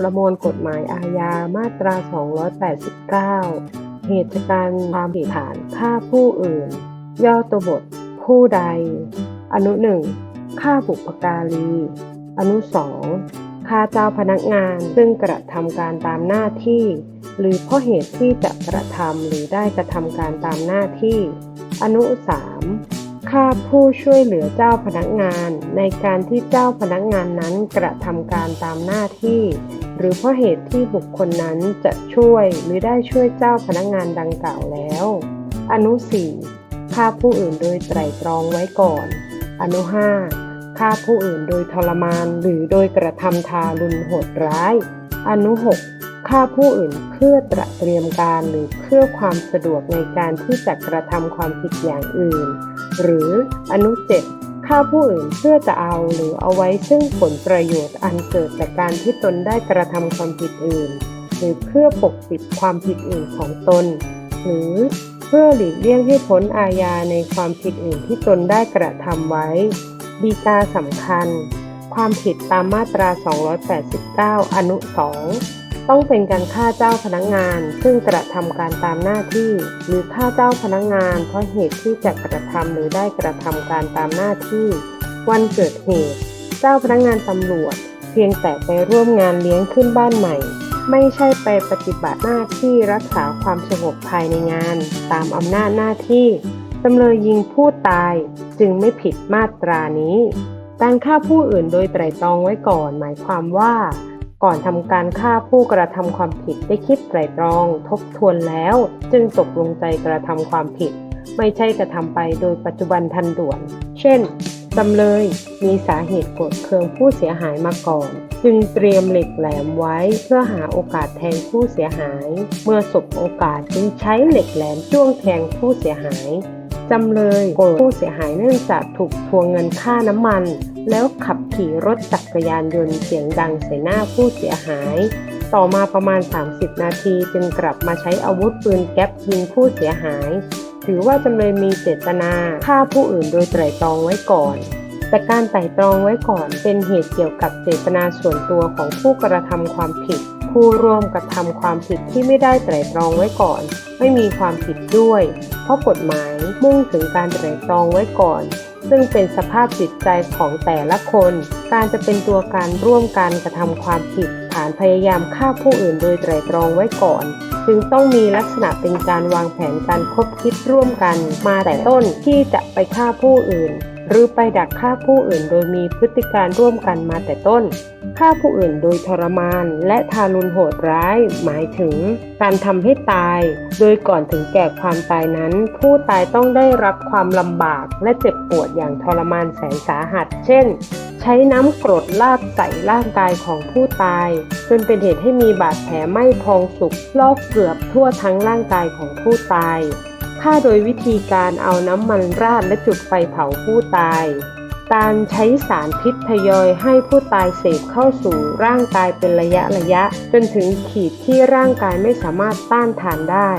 ประมวลกฎหมายอาญามาตรา 289 เหตุการณ์ความผิดฐานฆ่าผู้อื่น ย่อตัวบท ผู้ใด อนุหนึ่งฆ่าบุพการี อนุสองฆ่าเจ้าพนักงานซึ่งกระทำการตามหน้าที่ หรือเพราะเหตุที่จะกระทำหรือได้กระทำการตามหน้าที่ อนุสาม ฆ่าผู้ช่วยเหลือเจ้าพนักงาน ในการที่เจ้าพนักงานนั้นกระทำการตามหน้าที่ หรือเพราะเหตุที่บุคคลนั้นจะช่วยหรือได้ช่วยเจ้าพนักงานดังกล่าวแล้ว อนุสี่ฆ่าผู้อื่นโดยไตร่ตรองไว้ก่อน อนุห้าฆ่าผู้อื่นโดยทรมานหรือโดยกระทำทารุณโหดร้าย อนุหก ฆ่าผู้อื่นเพื่อตระเตรียมการหรือเพื่อความสะดวกในการที่จะกระทำความผิดอย่างอื่น หรืออนุเจ็ดฆ่าผู้อื่นเพื่อจะเอาหรือเอาไว้ซึ่งผลประโยชน์อันเกิดจากการที่ตนได้กระทำความผิดอื่น หรือเพื่อปกปิดความผิดอื่นของตน หรือเพื่อหลีกเลี่ยงให้พ้นอาญาในความผิดอื่นที่ตนได้กระทำไว้ ดีกาสำคัญ ความผิดตามมาตรา 289 อนุ 2 ต้องเป็นการฆ่าเจ้าพนักงาน ซึ่งกระทำการตามหน้าที่ หรือฆ่าเจ้าพนักงาน เพราะเหตุที่จะกระทำหรือได้กระทำการตามหน้าที่ วันเกิดเหตุ เจ้าพนักงานตำรวจ เพียงแต่ไปร่วมงานเลี้ยงขึ้นบ้านใหม่ ไม่ใช่ไปปฏิบัติหน้าที่รักษาความสงบภายในงาน ตามอำนาจหน้าที่จำเลยยิงผู้ตายจึงไม่ผิดมาตรานี้ การฆ่าผู้อื่นโดยไตร่ตรองไว้ก่อนหมายความว่า ก่อนทำการฆ่าผู้กระทำความผิดได้คิดไตรตรอง ทบทวนแล้ว จึงตกลงใจกระทำความผิด ไม่ใช่กระทำไปโดยปัจจุบันทันด่วน เช่นจำเลยมีสาเหตุโกรธเคืองผู้เสียหายมาก่อน จึงเตรียมเหล็กแหลมไว้เพื่อหาโอกาสแทงผู้เสียหาย เมื่อสบโอกาสจึงใช้เหล็กแหลมจ้วงแทงผู้เสียหาย จำเลยโกรธผู้เสียหายเนื่องจากถูกทวงเงินค่าน้ำมัน แล้วขับขี่รถจักรยานยนต์เสียงดังใส่หน้าผู้เสียหาย ต่อมาประมาณ 30 นาทีจึงกลับมาใช้อาวุธปืนแก๊ปยิงผู้เสียหาย ถือว่าจำเลยมีเจตนาฆ่าผู้อื่นโดยไตร่ตรองไว้ก่อนแต่การไตร่ตรองไว้ก่อนเป็นเหตุเกี่ยวกับเจตนาส่วนตัวของผู้กระทำความผิด ผู้ร่วมกระทำความผิดที่ไม่ได้ไตร่ตรองไว้ก่อน ไม่มีความผิดด้วย เพราะกฎหมายมุ่งถึงการไตร่ตรองไว้ก่อน ซึ่งเป็นสภาพจิตใจของแต่ละคน การจะเป็นตัวการร่วมการกระทำความผิด ฐานพยายามฆ่าผู้อื่นโดยไตร่ตรองไว้ก่อน จึงต้องมีลักษณะเป็นการวางแผนการคบคิดร่วมกัน มาแต่ต้นที่จะไปฆ่าผู้อื่น หรือไปดักฆ่าผู้อื่นโดยมีพฤติการร่วมกันมาแต่ต้น ฆ่าผู้อื่นโดยทรมาน และทารุณโหดร้าย หมายถึง การทำให้ตาย โดยก่อนถึงแก่ความตายนั้น ผู้ตายต้องได้รับความลำบากและเจ็บปวดอย่างทรมานแสนสาหัส เช่น ใช้น้ำกรดลาดใส่ร่างกายของผู้ตาย จนเป็นเหตุให้มีบาดแผลไหม้พองสุกลอกเกือบทั่วทั้งร่างกายของผู้ตาย ฆ่าโดยวิธีการเอาน้ำมันราดและจุดไฟเผาผู้ตาย การใช้สารพิษทยอยให้ผู้ตายเสพเข้าสู่ร่างกายเป็นระยะระยะ จนถึงขีดที่ร่างกายไม่สามารถต้านทานได้